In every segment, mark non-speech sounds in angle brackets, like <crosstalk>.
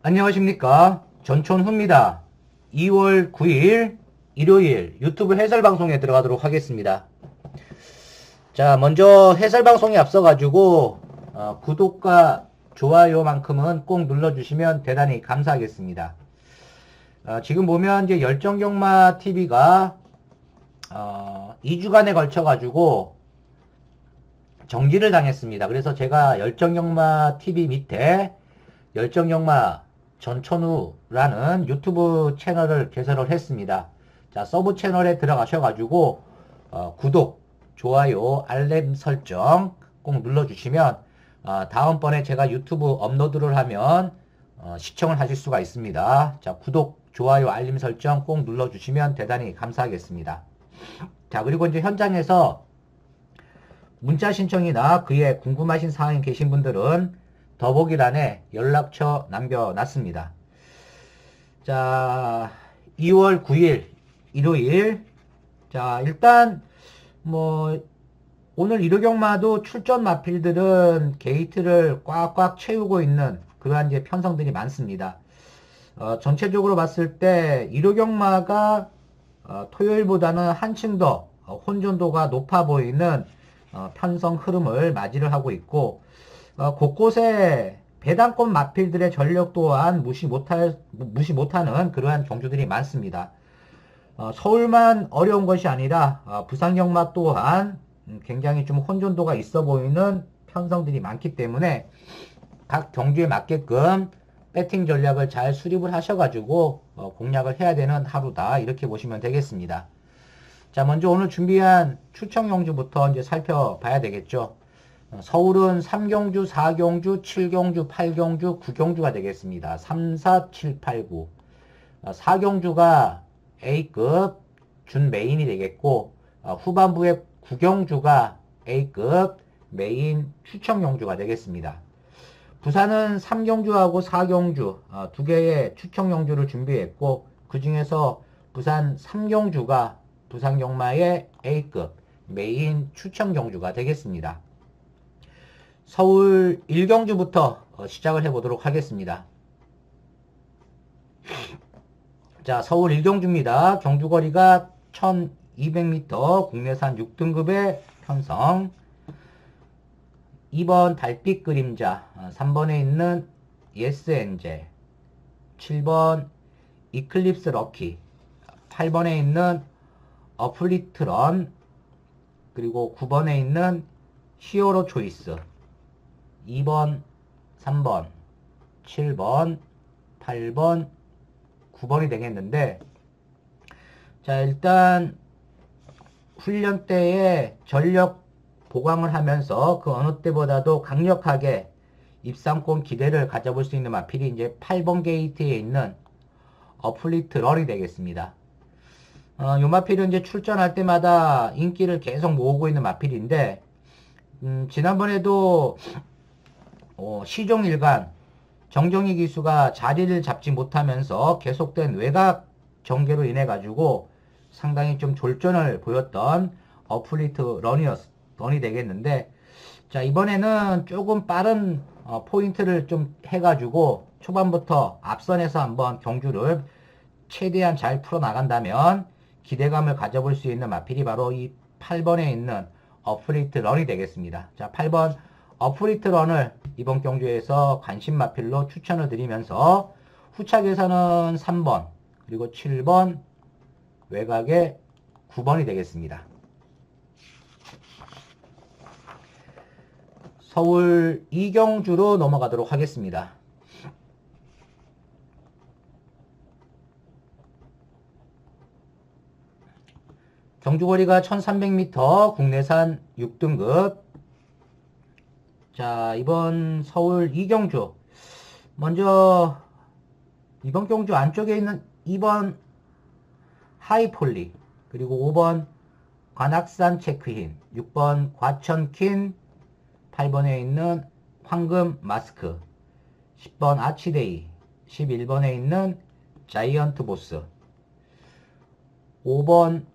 안녕하십니까. 전촌후입니다. 2월 9일 일요일 유튜브 해설 방송에 들어가도록 하겠습니다. 자, 먼저 해설 방송에 앞서 가지고 어, 구독과 좋아요 만큼은 꼭 눌러주시면 대단히 감사하겠습니다. 어, 지금 보면 이제 열정경마 TV가 어, 2주간에 걸쳐 가지고 정지를 당했습니다. 그래서 제가 열정경마 TV 밑에 열정경마 전천후라는 유튜브 채널을 개설을 했습니다. 자, 서브 채널에 들어가셔가지고, 어, 구독, 좋아요, 알림 설정 꼭 눌러주시면, 어, 다음번에 제가 유튜브 업로드를 하면, 어, 시청을 하실 수가 있습니다. 자, 구독, 좋아요, 알림 설정 꼭 눌러주시면 대단히 감사하겠습니다. 자, 그리고 이제 현장에서 문자 신청이나 그에 궁금하신 사항이 계신 분들은 더보기란에 연락처 남겨놨습니다. 자, 2월 9일 일요일. 자, 일단 뭐 오늘 일요경마도 출전 마필들은 게이트를 꽉꽉 채우고 있는 그러한 이제 편성들이 많습니다. 어, 전체적으로 봤을 때 일요경마가 어, 토요일보다는 한층 더 어, 혼전도가 높아 보이는 어, 편성 흐름을 맞이를 하고 있고 어, 곳곳에 배당권 마필들의 전력 또한 무시 못할 무시 못하는 그러한 경주들이 많습니다. 어, 서울만 어려운 것이 아니라 어, 부산 경마 또한 음, 굉장히 좀 혼전도가 있어 보이는 편성들이 많기 때문에 각 경주에 맞게끔 배팅 전략을 잘 수립을 하셔가지고 어, 공략을 해야 되는 하루다 이렇게 보시면 되겠습니다. 자 먼저 오늘 준비한 추천 경주부터 이제 살펴봐야 되겠죠. 어, 서울은 3경주, 4경주, 7경주, 8경주, 9경주가 되겠습니다. 3, 4, 7, 8, 9. 4경주가 A급 준 메인이 되겠고 어, 후반부에 9경주가 A급 메인 추천 경주가 되겠습니다. 부산은 3경주하고 4경주 어, 두 개의 추천 경주를 준비했고 그 중에서 부산 3경주가 부산 경마의 A급 메인 추천 경주가 되겠습니다. 서울 1경주부터 어, 시작을 해보도록 하겠습니다. 자, 서울 1경주입니다. 경주거리가 1200m, 국내산 6등급의 편성. 2번 달빛 그림자, 3번에 있는 예스 엔젤, 7번 이클립스 럭키, 8번에 있는 어플리트런, 그리고 9번에 있는 히어로 초이스, 2번, 3번, 7번, 8번, 9번이 되겠는데, 자, 일단, 훈련 때에 전력 보강을 하면서 그 어느 때보다도 강력하게 입상권 기대를 가져볼 수 있는 마필이 이제 8번 게이트에 있는 어플리트 럴이 되겠습니다. 어, 요 마필은 이제 출전할 때마다 인기를 계속 모으고 있는 마필인데, 음, 지난번에도 어, 시종일관 정정희 기수가 자리를 잡지 못하면서 계속된 외곽 전개로 인해 가지고 상당히 좀 졸전을 보였던 어플리트 런이었, 런이 되겠는데 자 이번에는 조금 빠른 어, 포인트를 좀 해가지고 초반부터 앞선에서 한번 경주를 최대한 잘 풀어 나간다면 기대감을 가져볼 수 있는 마필이 바로 이 8번에 있는 어플리트 런이 되겠습니다. 자 8번 어프리트 런을 이번 경주에서 관심 마필로 추천을 드리면서 후착에서는 3번 그리고 7번 외곽에 9번이 되겠습니다. 서울 이경주로 넘어가도록 하겠습니다. 경주거리가 1300m 국내산 6등급 자, 이번 서울 이경주. 먼저, 이번 경주 안쪽에 있는 2번 하이폴리, 그리고 5번 관악산 체크인, 6번 과천킨, 8번에 있는 황금 마스크, 10번 아치데이, 11번에 있는 자이언트 보스, 5번,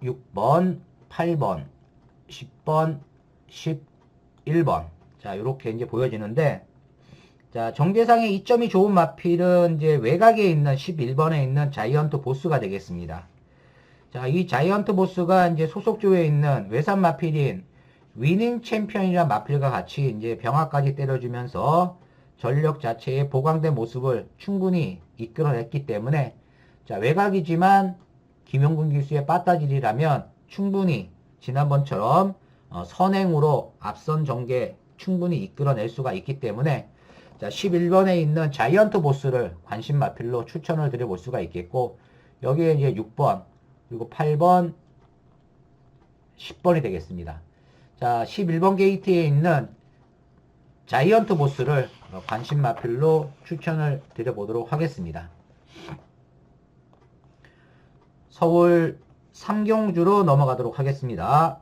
6번, 8번, 10번, 11번. 자, 이렇게 이제 보여지는데, 자, 정계상의 이점이 좋은 마필은 이제 외곽에 있는 11번에 있는 자이언트 보스가 되겠습니다. 자, 이 자이언트 보스가 이제 소속조에 있는 외산 마필인 위닝 챔피언이란 마필과 같이 이제 병화까지 때려주면서 전력 자체의 보강된 모습을 충분히 이끌어냈기 때문에 자, 외곽이지만 김용군 기수의 빠따질이라면 충분히 지난번처럼 어, 선행으로 앞선 전개 충분히 이끌어낼 수가 있기 때문에 자, 11번에 있는 자이언트 보스를 관심 마필로 추천을 드려볼 수가 있겠고 여기에 이제 6번 그리고 8번 10번이 되겠습니다. 자, 11번 게이트에 있는 자이언트 보스를 어, 관심 마필로 추천을 드려보도록 하겠습니다. 서울 삼경주로 넘어가도록 하겠습니다.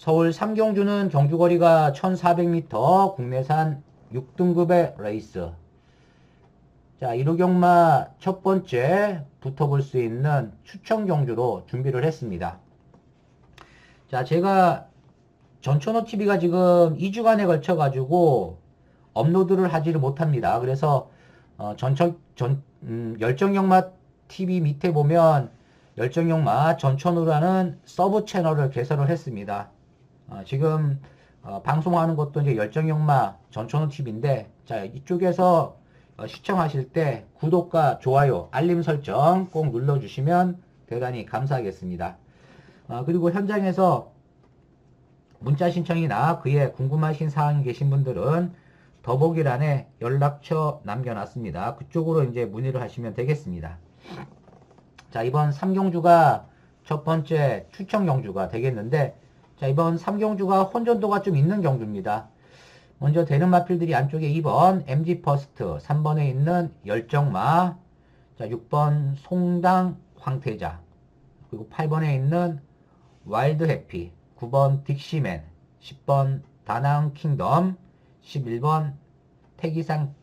서울 삼경주는 경주거리가 1400m 국내산 6등급의 레이스. 자, 이루경마 첫 번째 붙어볼 수 있는 추천 경주로 준비를 했습니다. 자, 제가 전천호 TV가 지금 2주간에 걸쳐 가지고 업로드를 하지를 못합니다. 그래서 어, 전천 전 음, 열정영마 TV 밑에 보면 열정영마 전천후라는 서브 채널을 개설을 했습니다. 어, 지금 어, 방송하는 것도 이제 열정영마 전천후 TV인데 자 이쪽에서 어, 시청하실 때 구독과 좋아요, 알림 설정 꼭 눌러주시면 대단히 감사하겠습니다. 어, 그리고 현장에서 문자 신청이나 그에 궁금하신 사항이 계신 분들은 더보기란에 연락처 남겨놨습니다. 그쪽으로 이제 문의를 하시면 되겠습니다. 자, 이번 삼경주가 첫 번째 추천 경주가 되겠는데, 자, 이번 삼경주가 혼전도가 좀 있는 경주입니다. 먼저 되는 마필들이 안쪽에 2번 MG 퍼스트, 3번에 있는 열정마, 자, 6번 송당 황태자, 그리고 8번에 있는 와일드 해피, 9번 딕시맨, 10번 다낭 킹덤, 11번 태기상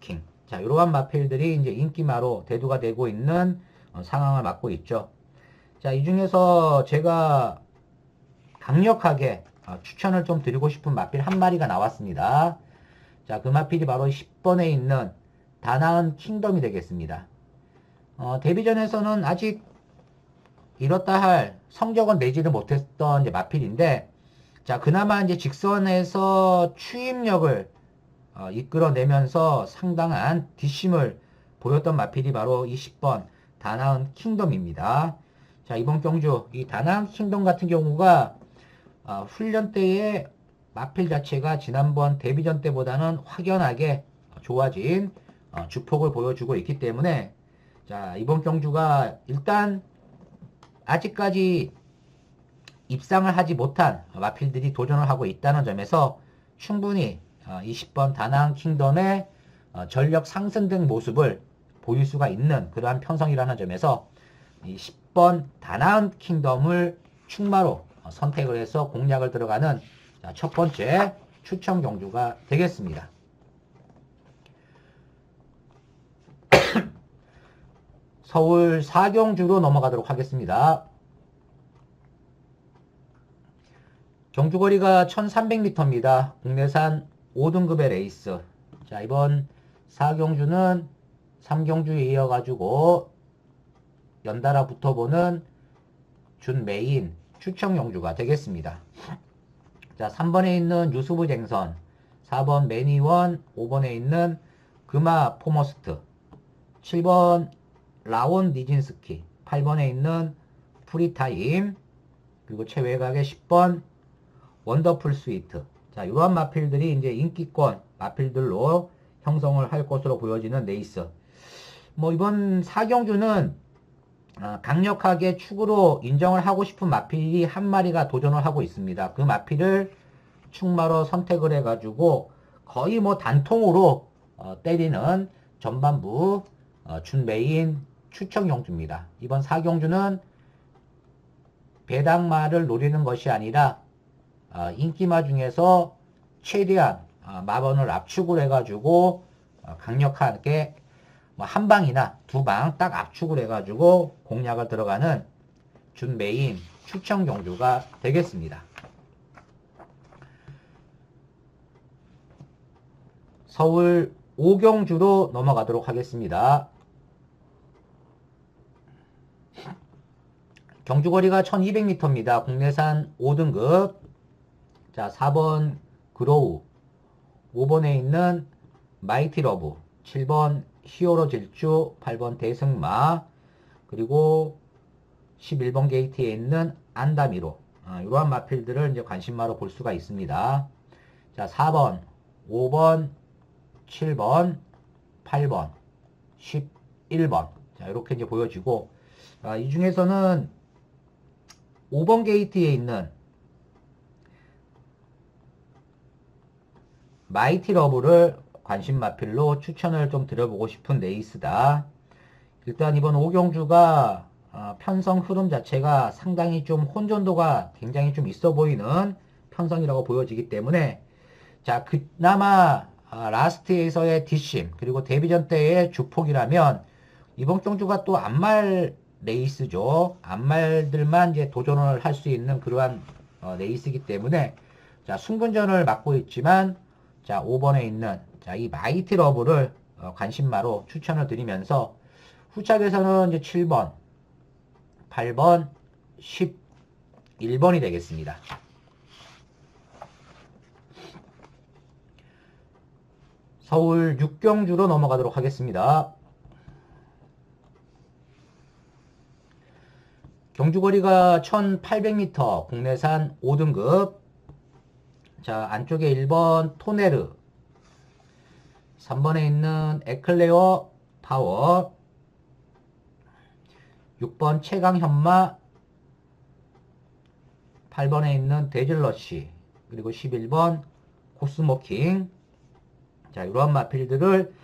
킹. 자, 이러한 마필들이 이제 인기마로 대두가 되고 있는 어, 상황을 맞고 있죠. 자, 이 중에서 제가 강력하게 어, 추천을 좀 드리고 싶은 마필 한 마리가 나왔습니다. 자, 그 마필이 바로 10번에 있는 다나은 킹덤이 되겠습니다. 어, 데뷔전에서는 아직 이렇다 할 성적은 내지를 못했던 이제 마필인데, 자, 그나마 이제 직선에서 추임력을 어, 이끌어내면서 상당한 뒷심을 보였던 마필이 바로 이 10번 다나은 킹덤입니다. 자, 이번 경주 이 다나은 킹덤 같은 경우가 어, 훈련 때의 마필 자체가 지난번 데뷔전 때보다는 확연하게 좋아진 어, 주폭을 보여주고 있기 때문에 자, 이번 경주가 일단 아직까지 입상을 하지 못한 마필들이 도전을 하고 있다는 점에서 충분히 20번 다낭 킹덤의 어, 전력 상승된 모습을 보일 수가 있는 그러한 편성이라는 점에서 이 10번 다낭 킹덤을 충마로 어, 선택을 해서 공략을 들어가는 첫 번째 추천 경주가 되겠습니다. <coughs> 서울 사경주로 넘어가도록 하겠습니다. 경주거리가 1300m입니다. 국내산 5등급의 레이스. 자, 이번 4경주는 3경주에 이어가지고 연달아 붙어보는 준 메인 추천 경주가 되겠습니다. 자, 3번에 있는 유수부 쟁선, 4번 매니원, 5번에 있는 금화 포머스트, 7번 라온 니진스키, 8번에 있는 프리타임, 그리고 최외곽에 10번 원더풀 스위트. 자, 이러한 마필들이 이제 인기권 마필들로 형성을 할 것으로 보여지는 레이스. 뭐 이번 4경주는 아, 강력하게 축으로 인정을 하고 싶은 마필이 한 마리가 도전을 하고 있습니다. 그 마필을 축마로 선택을 해가지고 거의 뭐 단통으로 어, 때리는 전반부 어, 준메인 추천 경주입니다. 이번 4경주는 배당마를 노리는 것이 아니라 어, 인기마 중에서 최대한 어, 마번을 압축을 해가지고 어, 강력하게 뭐 뭐 한 방이나 두 방 딱 압축을 해가지고 공략을 들어가는 준메인 추천 경주가 되겠습니다. 서울 5경주로 넘어가도록 하겠습니다. 경주거리가 1200m입니다. 국내산 5등급 자 4번 그로우 5번에 있는 마이티러브 7번 히어로 질주. 8번 대승마. 그리고 11번 게이트에 있는 안다미로. 아, 이러한 마필들을 이제 관심마로 볼 수가 있습니다. 자, 4번, 5번, 7번, 8번, 11번. 자, 이렇게 이제 보여지고, 아, 이 중에서는 5번 게이트에 있는 마이티 러브를 관심 마필로 추천을 좀 드려보고 싶은 레이스다. 일단 이번 오경주가 어, 편성 흐름 자체가 상당히 좀 혼전도가 굉장히 좀 있어 보이는 편성이라고 보여지기 때문에 자 그나마 아, 라스트에서의 뒷심 그리고 데뷔전 때의 주폭이라면 이번 경주가 또 안말 레이스죠. 안말들만 이제 도전을 할 수 있는 그러한 어, 레이스이기 때문에 자 승분전을 맡고 있지만 자 5번에 있는 자 이 마이티 러브를 어, 관심마로 추천을 드리면서 후착에서는 이제 7번, 8번, 11번이 되겠습니다. 서울 육경주로 넘어가도록 하겠습니다. 경주거리가 1800m 국내산 5등급 자 안쪽에 1번 토네르 3번에 있는 에클레어 파워. 6번 최강 현마. 8번에 있는 데즐러시. 그리고 11번 코스모킹. 자 이러한 마필들을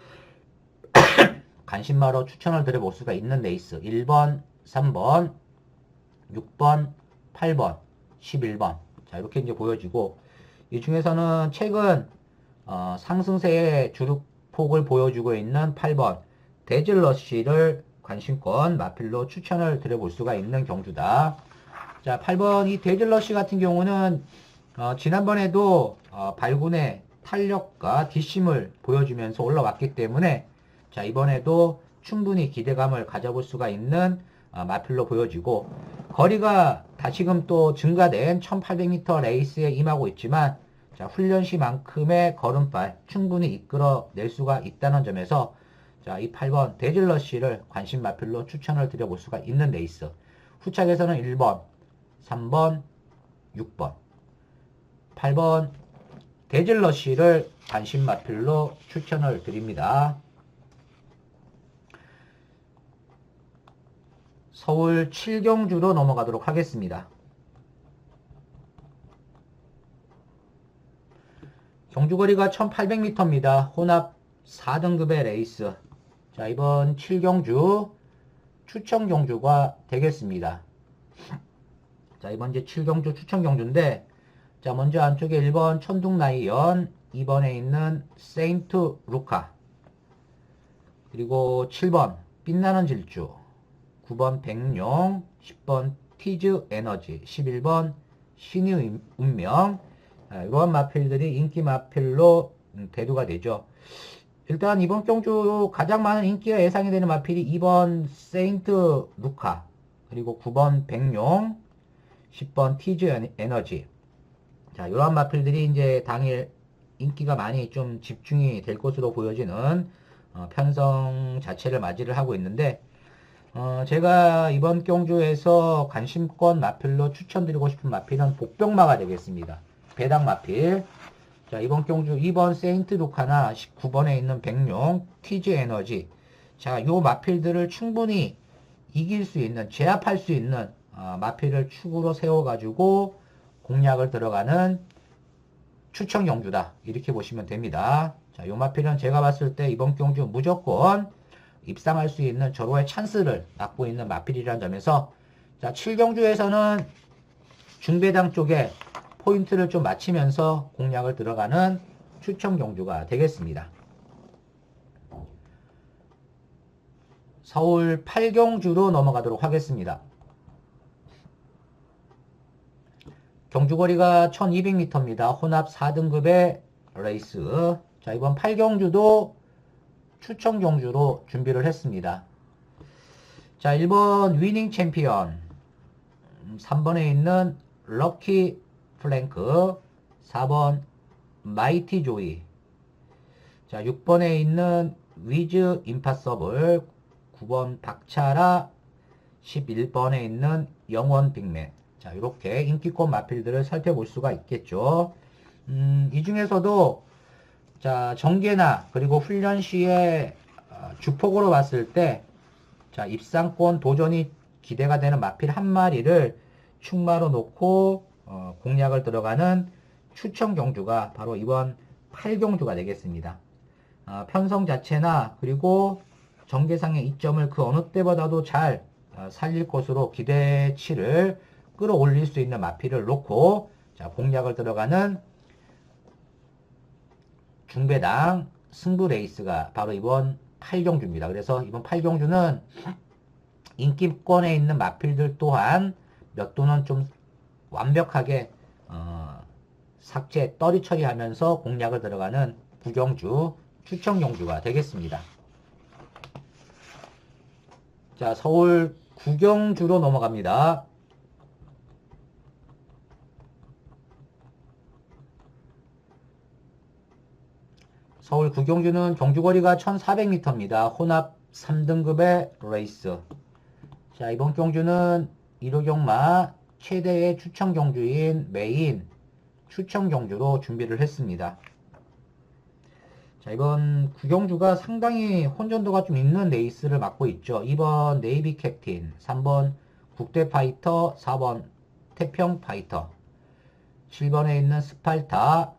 <coughs> 관심마로 추천을 드려볼 수가 있는 레이스. 1번 3번 6번 8번 11번. 자 이렇게 이제 보여지고. 이 중에서는 최근 어, 상승세의 주력 폭을 보여주고 있는 8번 데즐러시를 관심권 마필로 추천을 드려볼 수가 있는 경주다. 자, 8번 이 데즐러시 같은 경우는 어, 지난번에도 어, 발군의 탄력과 뒷심을 보여주면서 올라왔기 때문에 자, 이번에도 충분히 기대감을 가져볼 수가 있는 어, 마필로 보여지고 거리가 다시금 또 증가된 1800m 레이스에 임하고 있지만 자, 훈련 시만큼의 걸음발 충분히 이끌어낼 수가 있다는 점에서 자, 이 8번 데즐러시를 관심 마필로 추천을 드려볼 수가 있는 레이스. 후착에서는 1번, 3번, 6번, 8번 데즐러시를 관심 마필로 추천을 드립니다. 서울 7경주로 넘어가도록 하겠습니다. 경주거리가 1800m입니다. 혼합 4등급의 레이스. 자, 이번 7경주 추천 경주가 되겠습니다. 자, 이번 이제 7경주 추천 경주인데, 자, 먼저 안쪽에 1번 천둥라이언, 2번에 있는 세인트 루카, 그리고 7번 빛나는 질주, 9번 백룡, 10번 티즈 에너지, 11번 신의 운명, 아, 이러한 마필들이 인기 마필로 음, 대두가 되죠. 일단 이번 경주 가장 많은 인기가 예상이 되는 마필이 2번 세인트 루카 그리고 9번 백룡 10번 티즈 에너지 자 이러한 마필들이 이제 당일 인기가 많이 좀 집중이 될 것으로 보여지는 어, 편성 자체를 맞이를 하고 있는데 어, 제가 이번 경주에서 관심권 마필로 추천드리고 싶은 마필은 복병마가 되겠습니다 배당 마필 자, 이번 경주 2번 세인트 루카나 19번에 있는 백룡, 퀴즈 에너지. 자, 요 마필들을 충분히 이길 수 있는, 제압할 수 있는 어, 마필을 축으로 세워가지고 공략을 들어가는 추천 경주다. 이렇게 보시면 됩니다. 자, 요 마필은 제가 봤을 때 이번 경주 무조건 입상할 수 있는 절호의 찬스를 갖고 있는 마필이라는 점에서 자, 7경주에서는 중배당 쪽에 포인트를 좀 맞추면서 공략을 들어가는 추천 경주가 되겠습니다. 서울 8경주로 넘어가도록 하겠습니다. 경주거리가 1200m입니다. 혼합 4등급의 레이스. 자, 자, 이번 8경주도 추천 경주로 준비를 했습니다. 자, 1번 위닝 챔피언. 음, 3번에 있는 럭키 플랭크. 4번 마이티 조이. 자, 6번에 있는 위즈 임파서블. 9번 박차라. 11번에 있는 영원 빅맨. 자, 이렇게 인기권 마필들을 살펴볼 수가 있겠죠. 음, 이 중에서도 자, 정계나 그리고 훈련 시에 어, 주폭으로 봤을 때 자, 입상권 도전이 기대가 되는 마필 한 마리를 충마로 놓고 어, 공략을 들어가는 추천 경주가 바로 이번 8경주가 되겠습니다. 어, 편성 자체나 그리고 전개상의 이점을 그 어느 때보다도 잘 어, 살릴 것으로 기대치를 끌어올릴 수 있는 마필을 놓고 자, 공략을 들어가는 중배당 승부 레이스가 바로 이번 8경주입니다. 그래서 이번 8경주는 인기권에 있는 마필들 또한 몇 도는 좀 완벽하게 어, 삭제, 떨이 처리하면서 공략을 들어가는 부경주, 추천 경주가 되겠습니다. 자, 서울 구경주로 넘어갑니다. 서울 구경주는 경주거리가 1400m입니다. 혼합 3등급의 레이스. 자, 이번 경주는 1호 경마 최대의 추천 경주인 메인 추천 경주로 준비를 했습니다. 자, 이번 구경주가 상당히 혼전도가 좀 있는 레이스를 맡고 있죠. 2번 네이비 캡틴, 3번 국대 파이터, 4번 태평 파이터, 7번에 있는 스팔타,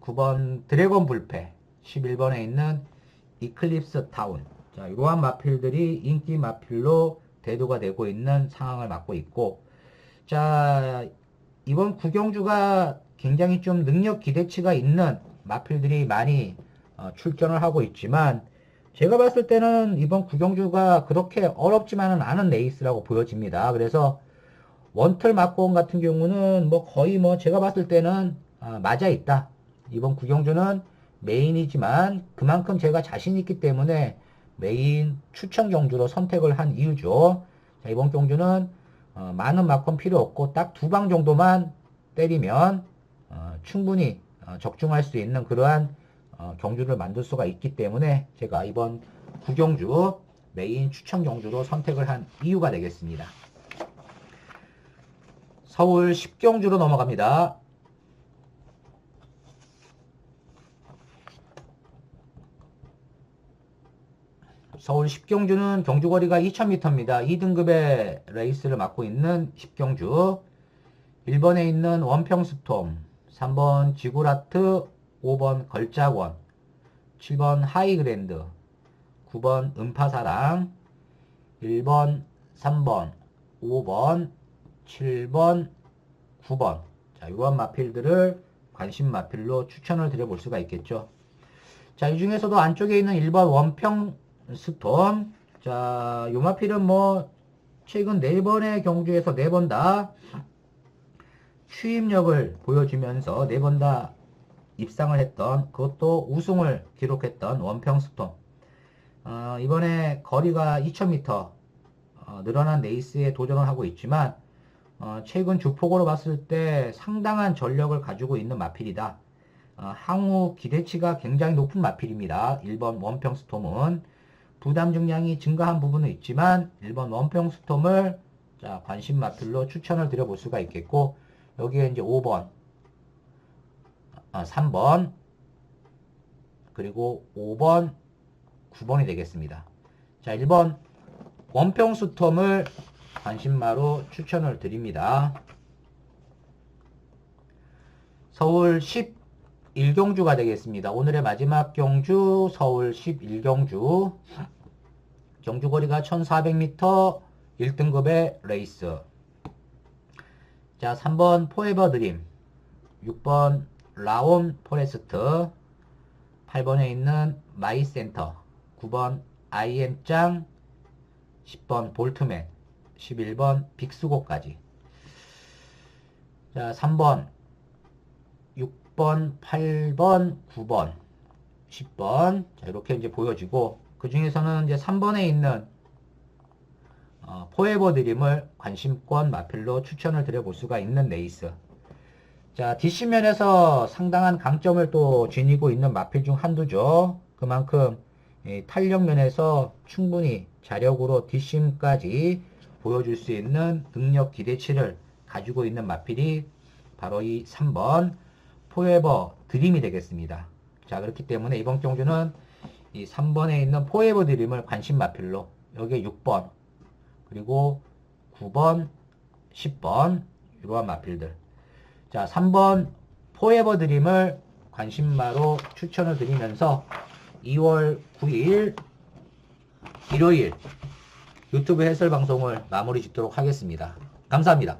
9번 드래곤 불패, 11번에 있는 이클립스 타운. 자, 이러한 마필들이 인기 마필로 대두가 되고 있는 상황을 맞고 있고, 자, 이번 구경주가 굉장히 좀 능력 기대치가 있는 마필들이 많이 어, 출전을 하고 있지만, 제가 봤을 때는 이번 구경주가 그렇게 어렵지만은 않은 레이스라고 보여집니다. 그래서 원털 막고온 같은 경우는 뭐 거의 뭐 제가 봤을 때는 아, 맞아 있다. 이번 구경주는 메인이지만 그만큼 제가 자신 있기 때문에 메인 추천 경주로 선택을 한 이유죠. 자, 이번 경주는 어, 많은 마건 필요 없고 딱 두 방 정도만 때리면 어, 충분히 어, 적중할 수 있는 그러한 어, 경주를 만들 수가 있기 때문에 제가 이번 구경주 메인 추천 경주로 선택을 한 이유가 되겠습니다. 서울 10경주로 넘어갑니다. 서울 10경주는 경주거리가 2000m입니다. 2등급의 레이스를 맡고 있는 10경주. 1번에 있는 원평스톰, 3번 지구라트, 5번 걸작원, 7번 하이그랜드, 9번 음파사랑, 1번, 3번, 5번, 7번, 9번. 자, 이러한 마필들을 관심 마필로 추천을 드려볼 수가 있겠죠. 자, 이 중에서도 안쪽에 있는 1번 원평 스톰. 자, 요마필은 뭐, 최근 4번의 경주에서 4번 다 추임력을 보여주면서 4번 다 입상을 했던, 그것도 우승을 기록했던 원평 스톰. 어, 이번에 거리가 2000m 어, 늘어난 레이스에 도전을 하고 있지만, 어, 최근 주폭으로 봤을 때 상당한 전력을 가지고 있는 마필이다. 어, 향후 기대치가 굉장히 높은 마필입니다. 1번 원평 스톰은. 부담 중량이 증가한 부분은 있지만 1번 원평 스톰을 자, 관심 마필로 추천을 드려볼 수가 있겠고 여기에 이제 5번 아, 3번 그리고 5번 9번이 되겠습니다. 자 1번 원평 스톰을 관심마로 추천을 드립니다. 서울 11경주가 되겠습니다. 오늘의 마지막 경주 서울 11경주 경주거리가 1400m 1등급의 레이스 자 3번 포에버 드림 6번 라온 포레스트 8번에 있는 마이센터 9번 IM짱 10번 볼트맨 11번 빅스고까지 자 3번 6번 8번 9번 10번. 자, 이렇게 이제 보여지고, 그 중에서는 이제 3번에 있는, 어, 포에버 드림을 관심권 마필로 추천을 드려볼 수가 있는 레이스. 자, 뒷시면에서 상당한 강점을 또 지니고 있는 마필 중 한두죠. 그만큼 이 탄력 면에서 충분히 자력으로 뒷심까지 보여줄 수 있는 능력 기대치를 가지고 있는 마필이 바로 이 3번 포에버 드림이 되겠습니다. 자, 그렇기 때문에 이번 경주는 이 3번에 있는 포에버 드림을 관심 마필로 여기에 6번 그리고 9번, 10번 이러한 마필들 자, 3번 포에버 드림을 관심마로 추천을 드리면서 2월 9일 일요일 유튜브 해설 방송을 마무리 짓도록 하겠습니다. 감사합니다.